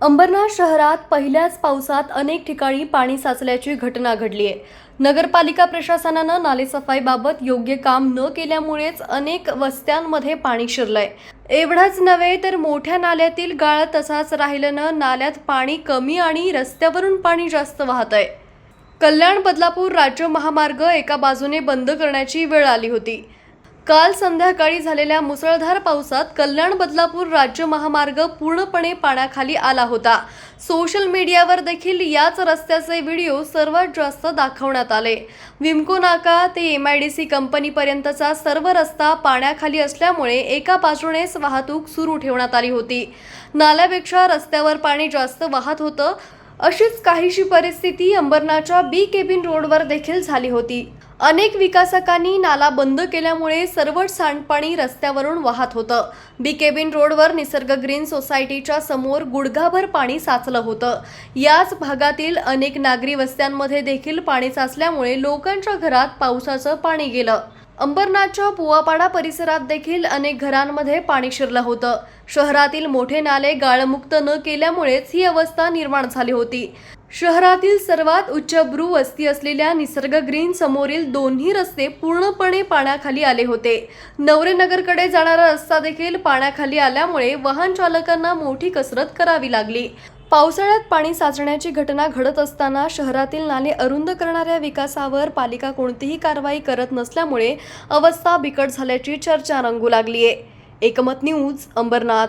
अंबरनाथ शहरात पहिल्याच पावसात अनेक ठिकाणी पाणी साचल्याची घटना घडली आहे. नगरपालिका प्रशासनानं नालेसफाईबाबत योग्य काम न केल्यामुळेच अनेक वस्त्यांमध्ये पाणी शिरलंय. एवढंच नव्हे तर मोठ्या नाल्यातील गाळ तसाच राहिल्यानं नाल्यात पाणी कमी आणि रस्त्यावरून पाणी जास्त वाहत आहे. कल्याण बदलापूर राज्य महामार्ग एका बाजूने बंद करण्याची वेळ आली होती. काल संध्याकाळी झालेल्या मुसळधार पावसात कल्याण बदलापूर राज्य महामार्ग पूर्णपणे पाण्याखाली आला होता. सोशल मीडियावर देखील याच रस्त्याचे व्हिडिओ सर्वात जास्त दाखवण्यात आले. विमको नाका ते एम आय डी सी कंपनीपर्यंतचा सर्व रस्ता पाण्याखाली असल्यामुळे एका बाजूनेच वाहतूक सुरू ठेवण्यात आली होती. नाल्यापेक्षा रस्त्यावर पाणी जास्त वाहत होतं अशीच काहीशी परिस्थिती अंबरनाथच्या बी केबिन रोडवर देखील झाली होती. अनेक विकासकांनी नाला बंद केल्यामुळे सर्वच सांडपाणी रस्त्यावरून वाहत होतं. बी केबिन रोडवर निसर्ग ग्रीन सोसायटीच्या समोर गुडघाभर पाणी साचलं होतं. याच भागातील अनेक नागरी वस्त्यांमध्ये देखील पाणी साचल्यामुळे लोकांच्या घरात पावसाचं पाणी गेलं. अंबरनाथच्या पुवापाडा परिसरात देखील अनेक घरांमध्ये पाणी शिरलं होतं. शहरातील मोठे नाले गाळमुक्त न केल्यामुळेच ही अवस्था निर्माण झाली होती. शहरातील सर्वात उच्च ब्रू वस्ती असलेल्या निसर्ग ग्रीन समोरील दोन्ही रस्ते पूर्णपणे पाण्याखाली आले होते. नवरेनगरकडे जाणारा रस्ता देखील पाण्याखाली आल्यामुळे वाहन चालकांना मोठी कसरत करावी लागली. पावसाळ्यात पाणी साचण्याची घटना घडत असताना शहरातील नाले अरुंद करणाऱ्या विकासावर पालिका कोणतीही कारवाई करत नसल्यामुळे अवस्था बिकट झाल्याची चर्चा रंगू लागली आहे एकमत न्यूज अंबरनाथ.